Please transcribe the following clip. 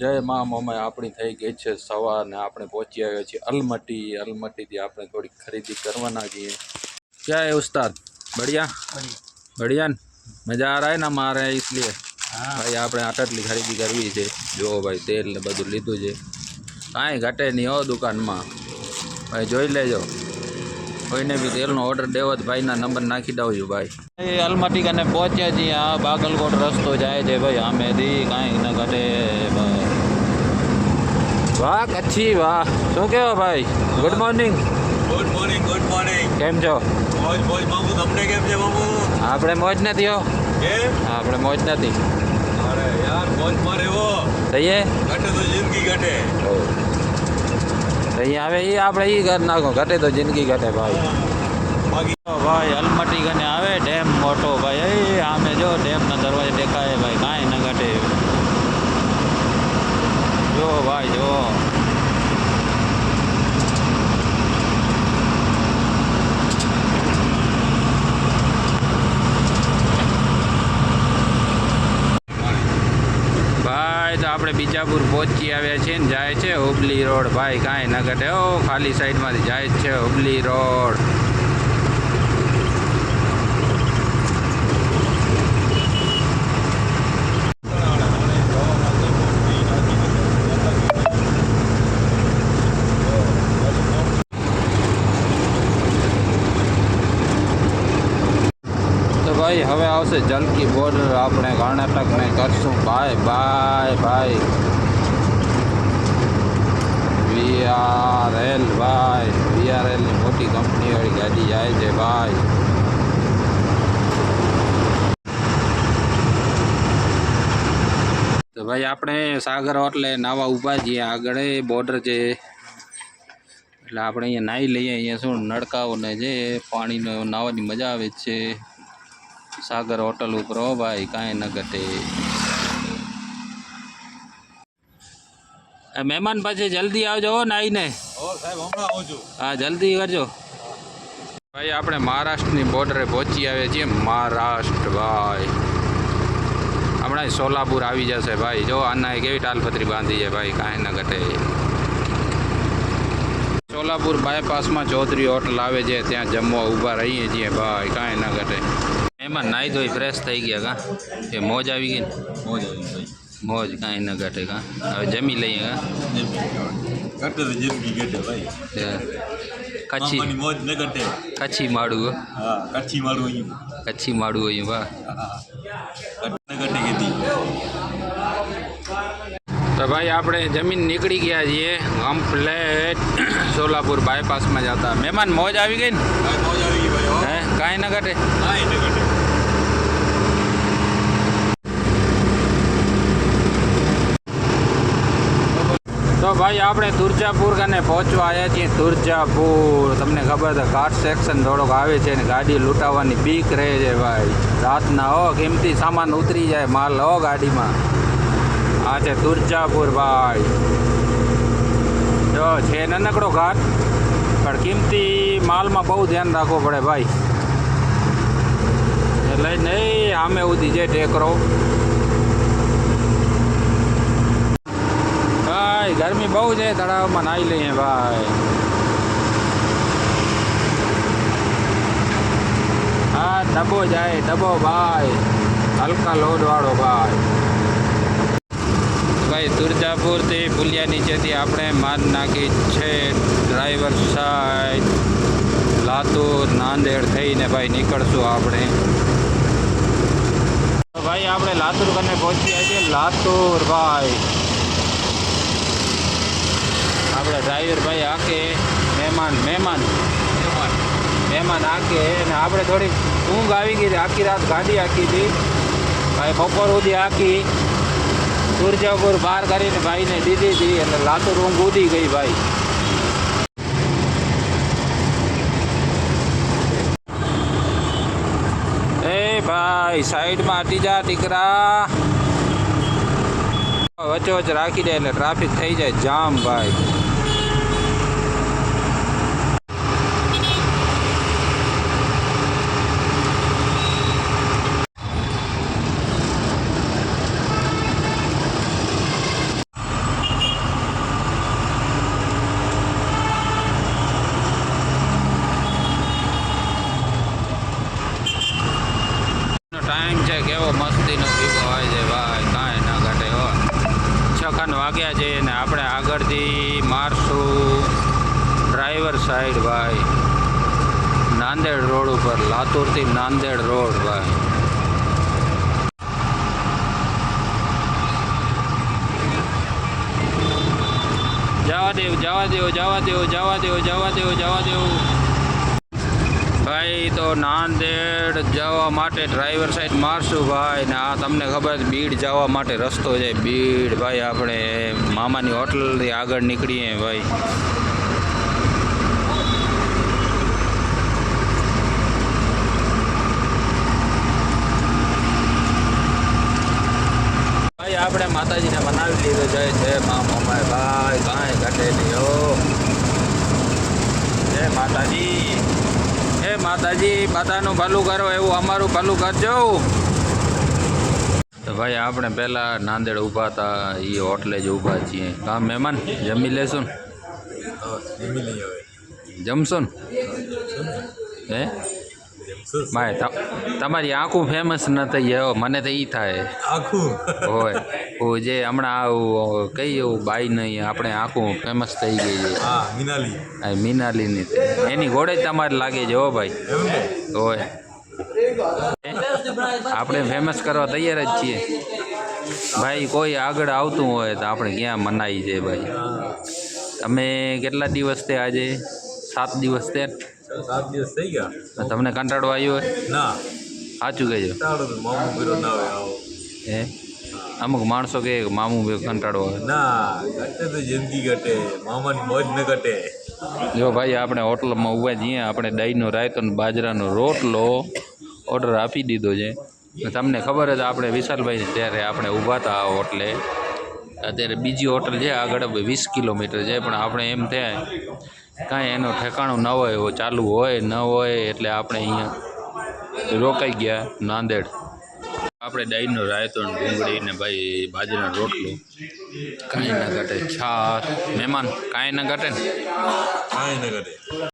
જય મા મમાય આપણી થઈ ગઈ છે સવારને આપણે પહોંચી આવ્યા છીએ અલમટી. અલમટીથી આપણે થોડીક ખરીદી કરવાના છીએ. ક્યાં ઉસ્તાદ. બઢિયા? બઢિયા. મજા આ રહે ને મારે એટલે ભાઈ આપણે આટલી ખરીદી કરવી છે. જુઓ ભાઈ તેલ ને બધું લીધું છે. કાંઈ ઘટે નહીં હો દુકાનમાં. ભાઈ જોઈ લેજો. કોઈને બી તેલનો ઓર્ડર દેવો તો ભાઈના નંબર નાખી દઉં છું ભાઈ. એ અલમટી કને પહોંચ્યા છીએ. આ બાગલકોટ રસ્તો જાય છે ભાઈ. આમેથી કાંઈ ન ઘટે. વાહ કચ્છી વાહ. શું કેવા ભાઈ? Good morning good morning good morning કેમ છો? મોજ મોજ બાબુ તમને કેમ છે બાબુ? આપણે મોજ નથી હો. આપણે મોજ નથી. અરે યાર મોજમાં એવો થઈએ ઘટે તો જિંદગી ઘટે. અહીંયા આવે એ આપણે એ ઘર નાખો. ઘટે તો જિંદગી ઘટે ભાઈ. ભાઈ અલમટી કને આવે ડેમ મોટો ભાઈ. એ આમે જો ડેમના દરવાજે દેખાય ભાઈ કાંઈ ન ઘટે જો ભાઈ જો ભાઈ, તો આપણે બીજાપુર પહોંચી આવ્યા છીએ ને જાય છે હુબલી રોડ. ભાઈ, કાંઈ ન ઘટે ઓ ખાલી સાઈડમાંથી જાય છે હુબલી રોડ તો ભાઈ, હવે આવશે જલકી બોર્ડર. આપણે કર્ણાટકને કરશું. ભાઈ બાય બાય વીઆરએલ ભાઈ. વીઆરએલની મોટી કંપનીવાળી ગાડી જાય છે, ભાઈ. તો ભાઈ, આપણે સાગર એટલે નાવા ઊભા છીએ. આગળ બોર્ડર છે. એટલે આપણે અહીંયા નાહી લઈએ. અહીંયા શું નળકાઓને છે પાણીનો નાહવાની મજા આવે છે. સાગર હોટલ ઉપર હો ભાઈ કાંઈ ન ઘટે આ મહેમાન પછી જલ્દી આવજો હો નાઈને ઓ સાહેબ હમણાં આવું છું હા જલ્દી કરજો। ભાઈ આપણે મહારાષ્ટ્રની બોર્ડરે પહોંચી આવ્યા છીએ. મહારાષ્ટ્ર ભાઈ. હમણાં સોલાપુર આવી જશે ભાઈ. જો આના કેવી ટાલપત્રી બાંધી છે ભાઈ કાંઈ ન ઘટે. સોલાપુર બાયપાસમાં ચૌધરી હોટલ આવે છે ત્યાં જમવા ઊભા રહીએ છીએ ભાઈ કાંઈ ન ઘટે. એમાં નાહી ધોઈ ફ્રેશ થઈ ગયા કા? એ મોજ આવી ગઈ? ને મોજ આવી ભાઈ મોજ કાંઈ ન ઘટે કા? હવે જમી લઈએ કા? ઘટે તો જિંદગી ઘટે ભાઈ. તે કચ્છી. મામાની મોજ ન ઘટે. કચ્છી માડું હો. હા કચ્છી મારું અહીંયા. કચ્છી માડું હોય વાહ હા ઘટે ન ઘટે કીધી. તો ભાઈ આપણે જમીન નીકળી ગયા છીએ. કમ્પ્લેટ સોલાપુર બાયપાસમાં જતા. મહેમાન મોજ આવી ગઈ ને? ભાઈ મોજ આવી ગઈ ભાઈ હો. હે કાંઈ ન ઘટે? હા ન ઘટે. ભાઈ, આપણે તુરજાપુર કને પહોંચવા આવ્યા છીએ. તુરજાપુર. તમને ખબર છે, ઘાટ સેક્શન થોડોક આવે છે ને ગાડી લૂંટાવાની બીક રહે છે ભાઈ. રાતના હો, કિંમતી સામાન ઉતરી જાય, માલ હો ગાડીમાં. આ છે તુરજાપુર ભાઈ. જો, છે નાનકડો ઘાટ, પણ કિંમતી માલમાં બહુ ધ્યાન રાખવું પડે ભાઈ. એટલે નહીં, આમે ઉધી છે ટેકરો. ભાઈ ગરમી બહુ છે તળાવમાં નાહી લઈએ ભાઈ હા ડબ્બો જાય ડબ્બો ભાઈ હલકા લોડ વાળો ભાઈ ભાઈ તુરજાપુરથી પુલિયા નીચેથી આપણે માર નાખી છે ડ્રાઈવર સાઈડ લાતુર નાંદેડ થઈને ભાઈ નીકળશું આપણે તો ભાઈ આપણે લાતુર કને પહોંચ્યા છીએ લાતુર ભાઈ આપણે ડ્રાઈવર ભાઈ આકે મહેમાન મહેમાન. મહેમાન. આકે અને આપણે થોડી ઊંઘ આવી ગઈ આખી રાત ગાડી આખી હતી. ભાઈ બપોર સુધી આખી સુરજાપુર બહાર કરીને ભાઈને દીધી હતી એટલે લાતુર ઊંઘ ઉડી ગઈ ભાઈ. એ ભાઈ સાઈડમાં હટી જા દીકરા. વચ્ચે વચ્ચે રાખી દે એટલે ટ્રાફિક થઈ જાય જામ ભાઈ. ખન વાગ્યા છે ને આપણે આગળથી મારશું. ડ્રાઈવર સાઈડ ભાઈ. નાંદેડ રોડ ઉપર, લાતુરથી નાંદેડ રોડ ભાઈ. જવા દેવ જવા દેવ જવા દેવ જવા દેવ જવા દેવ જવા દેવ. ભાઈ, તો નાંદેડ જવા માટે ડ્રાઈવર સાઈડ મારશું ભાઈ, ને આ તમને ખબર છે, બીડ જવા માટે રસ્તો છે, બીડ ભાઈ, આપણે મામાની હોટલથી આગળ નીકળીએ ભાઈ. ભાઈ, આપણે માતાજીને મનાવી લીધો, જય જય મા મમાય ભાઈ, કાંઈ ઘટે નહીં, હો. જય માતાજી. હે માતાજી બધાનું ભલું કરો એવું અમારું ભલું કરજો. તો ભાઈ આપણે પહેલાં નાંદેડ ઊભા હતા એ હોટલે જ ઊભા છીએ. કામ મહેમાન જમી લેશું ને? જમશો ને? હે? ભાઈ તમારી આંખું ફેમસ ન થઈ મને તો એ થાય. આખું? હોય હું જે હમણાં કઈ એવું બાઈ નહીં આપણે આખું ફેમસ થઈ ગઈ છે. હા મીનાલી. આ મીનાલીની. એની ઘોડે જ તમારે લાગે છે હો ભાઈ. હોય આપણે ફેમસ કરવા તૈયાર જ છીએ. ભાઈ કોઈ આગળ આવતું હોય તો આપણે ક્યાં મનાઈ છે ભાઈ? તમે કેટલા દિવસ તે આજે? સાત દિવસ તે સાત દિવસ થઈ ગયા. તમને કંટાળો આવ્યો હોય? ના. સાચું કહેજો. હે? અમુક માણસો કે મામું બે કંટાળો આવે. ના ઘટે તો જિંદગી ઘટે મામાની મોજ ન ઘટે. જો ભાઈ આપણે હોટલમાં ઊભા જઈએ આપણે દહીંનો રાયતો બાજરાનો રોટલો ઓર્ડર આપી દીધો છે. તમને ખબર જ આપણે વિશાલભાઈ ત્યારે આપણે ઊભા હતા આ હોટલે અત્યારે બીજી હોટલ છે આગળ વીસ કિલોમીટર છે પણ આપણે એમ થાય કાંઈ એનો ઠેકાણું ન હોય ચાલુ હોય ન હોય એટલે આપણે અહીંયા રોકાઈ ગયા નાંદેડ. આપણે દહીંનો રાયતો ડુંગળી ને ભાઈ બાજરાનો રોટલો. કાંઈ ના ઘટે. છાશ. મહેમાન, કાંઈ ના ઘટે ને? કાંઈ ન ઘટે.